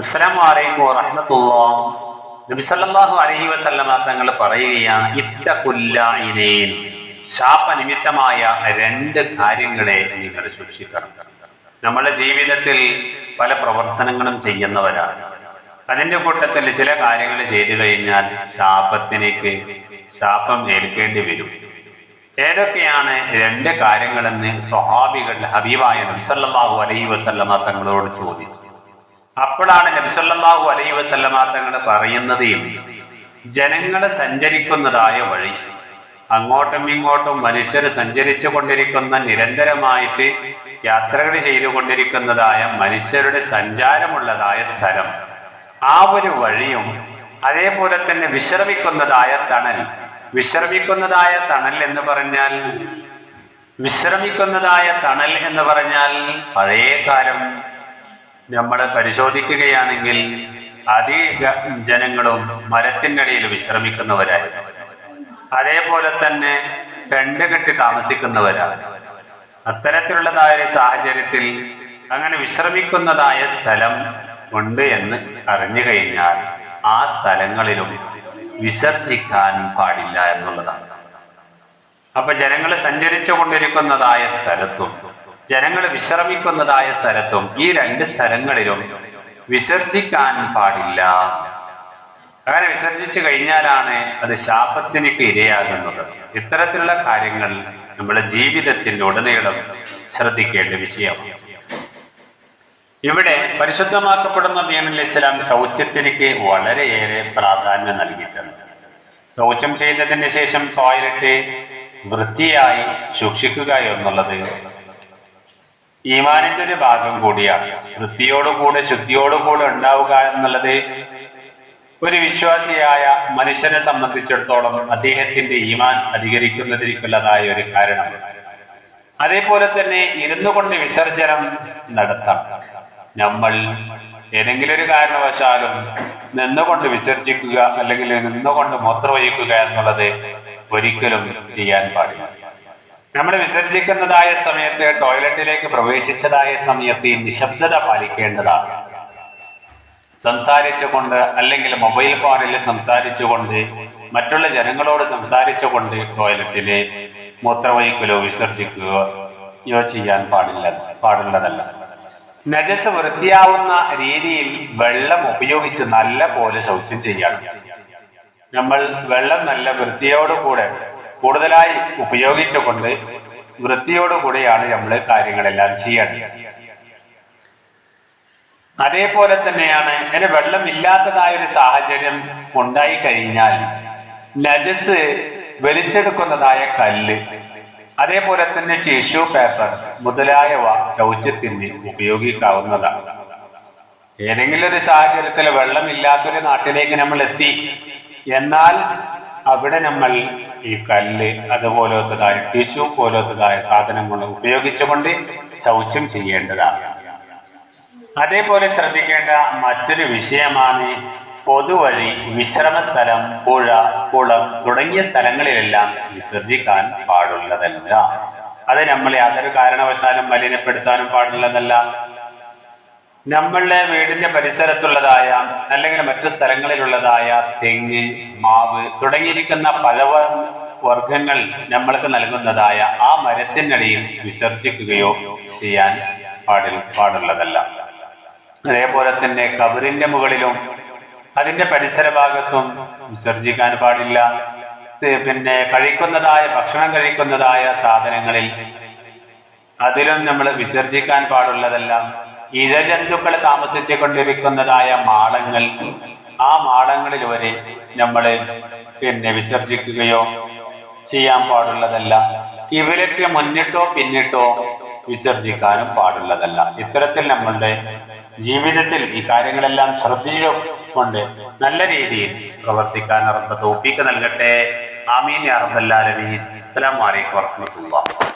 അസ്സലാമു അലൈക്കും നബി സല്ലല്ലാഹു അലൈഹി വസല്ലമ തങ്ങൾ പറയുകയാണ് ഇത്തകുല്ലായിനേൻ ശാപനിമിത്തമായ രണ്ട് കാര്യങ്ങളെ നിങ്ങൾ സൂക്ഷിക്കണം. നമ്മുടെ ജീവിതത്തിൽ പല പ്രവർത്തനങ്ങളും ചെയ്യുന്നവരാണ്. അതിന്റെ കൂട്ടത്തിൽ ചില കാര്യങ്ങൾ ചെയ്തു കഴിഞ്ഞാൽ ശാപത്തിലേക്ക് ശാപം ഏൽക്കേണ്ടി വരും. ഏതൊക്കെയാണ് രണ്ട് കാര്യങ്ങളെന്ന് സ്വഹാബികൾ ഹബീബായ നബിസല്ലാഹു അലൈഹി വസല്ലമ തങ്ങളോട് ചോദിച്ചു. അപ്പോഴാണ് നബിസല്ലാഹു അലൈ വസല്ലമ തങ്ങൾ പറയുന്നത് ജനങ്ങൾ സഞ്ചരിക്കുന്നതായ വഴി. അങ്ങോട്ടും ഇങ്ങോട്ടും മനുഷ്യർ സഞ്ചരിച്ചു കൊണ്ടിരിക്കുന്ന നിരന്തരമായിട്ട് യാത്രകൾ ചെയ്തുകൊണ്ടിരിക്കുന്നതായ മനുഷ്യരുടെ സഞ്ചാരമുള്ളതായ സ്ഥലം. ആ ഒരു വഴിയും അതേപോലെ തന്നെ വിശ്രമിക്കുന്നതായ തണൽ. വിശ്രമിക്കുന്നതായ തണൽ എന്ന് പറഞ്ഞാൽ വിശ്രമിക്കുന്നതായ തണൽ എന്ന് പറഞ്ഞാൽ പഴയ കാലം നമ്മൾ പരിശോധിക്കുകയാണെങ്കിൽ അധിക ജനങ്ങളും മരത്തിനടിയിൽ വിശ്രമിക്കുന്നവരായി. അതേപോലെ തന്നെ രണ്ട് കെട്ടി താമസിക്കുന്നവരാണ്. അത്തരത്തിലുള്ളതായ ഒരു സാഹചര്യത്തിൽ അങ്ങനെ വിശ്രമിക്കുന്നതായ സ്ഥലം ഉണ്ട് എന്ന് അറിഞ്ഞു കഴിഞ്ഞാൽ ആ സ്ഥലങ്ങളിലും വിസർജിക്കാൻ പാടില്ല എന്നുള്ളതാണ്. അപ്പൊ ജനങ്ങൾ സഞ്ചരിച്ചു കൊണ്ടിരിക്കുന്നതായ സ്ഥലത്തും ജനങ്ങൾ വിശ്രമിക്കുന്നതായ സ്ഥലത്തും ഈ രണ്ട് സ്ഥലങ്ങളിലും വിസർജിക്കാൻ പാടില്ല. അങ്ങനെ വിസർജിച്ചു കഴിഞ്ഞാലാണ് അത് ശാപത്തിനൊക്കെ ഇരയാകുന്നത്. ഇത്തരത്തിലുള്ള കാര്യങ്ങൾ നമ്മുടെ ജീവിതത്തിന്റെ ഉടനീളം ശ്രദ്ധിക്കേണ്ട വിഷയമാണ് ഇവിടെ പരിശുദ്ധമാക്കപ്പെടുന്ന ദീനുൽ ഇസ്ലാം ശൗച്യത്തിലേക്ക് വളരെയേറെ പ്രാധാന്യം നൽകിയിട്ടുണ്ട്. ശൗചം ചെയ്തതിന് ശേഷം ടോയ്ലറ്റ് വൃത്തിയായി സൂക്ഷിക്കുക എന്നുള്ളത് ഈമാനിന്റെ ഒരു ഭാഗം കൂടിയാണ്. വൃത്തിയോടുകൂടെ ശുദ്ധിയോടുകൂടെ ഉണ്ടാവുക എന്നുള്ളത് ഒരു വിശ്വാസിയായ മനുഷ്യനെ സംബന്ധിച്ചിടത്തോളം അദ്ദേഹത്തിന്റെ ഈമാൻ അധികരിക്കുന്നതിരിക്കുള്ളതായ ഒരു കാരണം. അതേപോലെ തന്നെ ഇരുന്നു കൊണ്ട് വിസർജനം നടത്താം. നമ്മൾ ഏതെങ്കിലും ഒരു കാരണവശാലും നിന്നുകൊണ്ട് വിസർജിക്കുക അല്ലെങ്കിൽ നിന്നുകൊണ്ട് മൂത്രമൊഴിക്കുക എന്നുള്ളത് ഒരിക്കലും ചെയ്യാൻ പാടില്ല. നമ്മൾ വിസർജിക്കുന്നതായ സമയത്ത് ടോയ്ലറ്റിലേക്ക് പ്രവേശിച്ചതായ സമയത്ത് നിശബ്ദത പാലിക്കേണ്ടതാണ്. സംസാരിച്ചുകൊണ്ട് അല്ലെങ്കിൽ മൊബൈൽ ഫോണിൽ സംസാരിച്ചുകൊണ്ട് മറ്റുള്ള ജനങ്ങളോട് സംസാരിച്ചുകൊണ്ട് ടോയ്ലറ്റിലെ മൂത്രവഹിക്കലോ വിസർജിക്കുകയോ ചെയ്യാൻ പാടില്ല പാടുള്ളതല്ല. നജസ് വൃത്തിയാവുന്ന രീതിയിൽ വെള്ളം ഉപയോഗിച്ച് നല്ല പോലെ ശൗച്യം ചെയ്യണം. നമ്മൾ വെള്ളം നല്ല വൃത്തിയോടുകൂടെ കൂടുതലായി ഉപയോഗിച്ചുകൊണ്ട് വൃത്തിയോടുകൂടിയാണ് നമ്മൾ കാര്യങ്ങളെല്ലാം ചെയ്യേണ്ടത്. അതേപോലെ തന്നെയാണ് ഇങ്ങനെ വെള്ളമില്ലാത്തതായ ഒരു സാഹചര്യം ഉണ്ടായി കഴിഞ്ഞാൽ നജസ് വലിച്ചെടുക്കുന്നതായ കല്ല് അതേപോലെ തന്നെ ടിഷ്യൂ പേപ്പർ മുതലായവ ശൗചത്തിന് ഉപയോഗിക്കാവുന്നതാണ്. ഏതെങ്കിലും ഒരു സാഹചര്യത്തിൽ വെള്ളമില്ലാത്തൊരു നാട്ടിലേക്ക് നമ്മൾ എത്തി എന്നാൽ അവിടെ നമ്മൾ ഈ കല്ല് അതുപോലത്തതായ ടിഷ്യൂ പോലത്തതായ സാധനങ്ങൾ ഉപയോഗിച്ചുകൊണ്ട് ശൗച്യം ചെയ്യേണ്ടതാണ്. അതേപോലെ ശ്രദ്ധിക്കേണ്ട മറ്റൊരു വിഷയമാണ് പൊതുവഴി വിശ്രമ സ്ഥലം പുഴ കുളം തുടങ്ങിയ സ്ഥലങ്ങളിലെല്ലാം വിസർജിക്കാൻ പാടുള്ളതല്ല. അത് നമ്മളെ യാതൊരു കാരണവശാലും മലിനപ്പെടുത്താനും പാടുള്ളതല്ല. നമ്മളുടെ വീടിന്റെ പരിസരത്തുള്ളതായ അല്ലെങ്കിൽ മറ്റു സ്ഥലങ്ങളിലുള്ളതായ തെങ്ങ് മാവ് തുടങ്ങിയിരിക്കുന്ന പഴവ വർഗങ്ങൾ നമ്മൾക്ക് നൽകുന്നതായ ആ മരത്തിനടിയിൽ വിസർജിക്കുകയോ ചെയ്യാൻ പാടിൽ പാടുള്ളതല്ല. അതേപോലെ തന്നെ കബറിന്റെ മുകളിലും അതിന്റെ പരിസര ഭാഗത്തും വിസർജിക്കാൻ പാടില്ല. പിന്നെ കഴിക്കുന്നതായ ഭക്ഷണം കഴിക്കുന്നതായ സാധനങ്ങളിൽ അതിലും നമ്മൾ വിസർജിക്കാൻ പാടുള്ളതല്ല. ഇഴജന്തുക്കൾ താമസിച്ചു കൊണ്ടിരിക്കുന്നതായ മാളങ്ങൾ ആ മാളങ്ങളിൽ വരെ നമ്മൾ പിന്നെ വിസർജിക്കുകയോ ചെയ്യാൻ പാടുള്ളതല്ല. ഇവരൊക്കെ മുന്നിട്ടോ പിന്നിട്ടോ വിസർജിക്കാനും പാടുള്ളതല്ല. ഇത്തരത്തിൽ നമ്മളുടെ ജീവിതത്തിൽ ഈ കാര്യങ്ങളെല്ലാം ശ്രദ്ധിച്ചുകൊണ്ട് നല്ല രീതിയിൽ പ്രവർത്തിക്കാൻ അറബ് തോപ്പിക്ക് നൽകട്ടെ. ആമീൻ ആലമീൻ. അസ്സലാമു അലൈക്കും വറഹ്മത്തുള്ളാഹി